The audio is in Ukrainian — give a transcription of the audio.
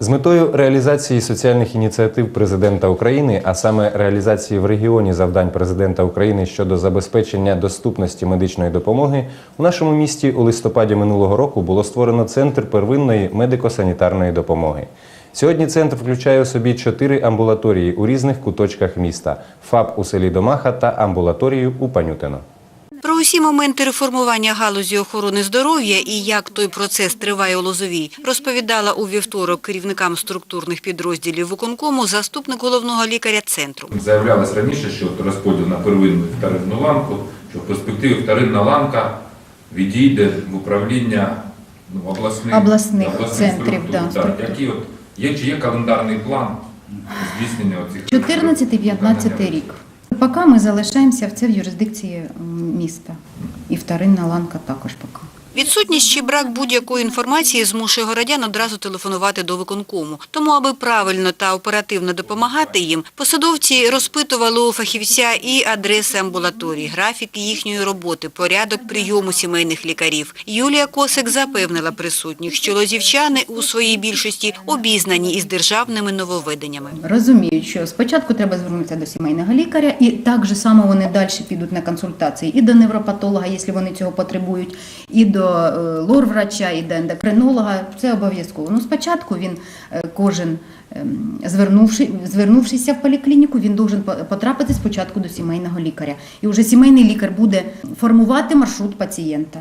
З метою реалізації соціальних ініціатив президента України, а саме реалізації в регіоні завдань президента України щодо забезпечення доступності медичної допомоги, у нашому місті у листопаді минулого року було створено центр первинної медико-санітарної допомоги. Сьогодні центр включає у собі чотири амбулаторії у різних куточках міста: ФАП у селі Домаха та амбулаторію у Панютино. Про усі моменти реформування галузі охорони здоров'я і як той процес триває у Лозовій, розповідала у вівторок керівникам структурних підрозділів виконкому заступник головного лікаря центру. Заявлялось раніше, що розподіл на первинну і вторинну ланку, що в перспективі вторинна ланка відійде в управління ну, обласних, Обласних центрів, структур. да, Так. Які от, є, чи є календарний план здійснення оцих 14-15 рік. Поки ми залишаємося в це в юрисдикції міста. І вторинна ланка також поки. Відсутність чи брак будь-якої інформації змушує городян одразу телефонувати до виконкому. Тому, аби правильно та оперативно допомагати їм, посадовці розпитували у фахівця і адреси амбулаторій, графіки їхньої роботи, порядок прийому сімейних лікарів. Юлія Косик запевнила присутніх, що лозівчани у своїй більшості обізнані із державними нововведеннями. Розуміють, що спочатку треба звернутися до сімейного лікаря, і так же само вони далі підуть на консультації і до невропатолога, якщо вони цього потребують, і до е, лор-врача, і до ендокринолога. Це обов'язково. Ну, спочатку він е, кожен. ем, Звернувши, звернувшися в поліклініку, він должен потрапити спочатку до сімейного лікаря. І вже сімейний лікар буде формувати маршрут пацієнта.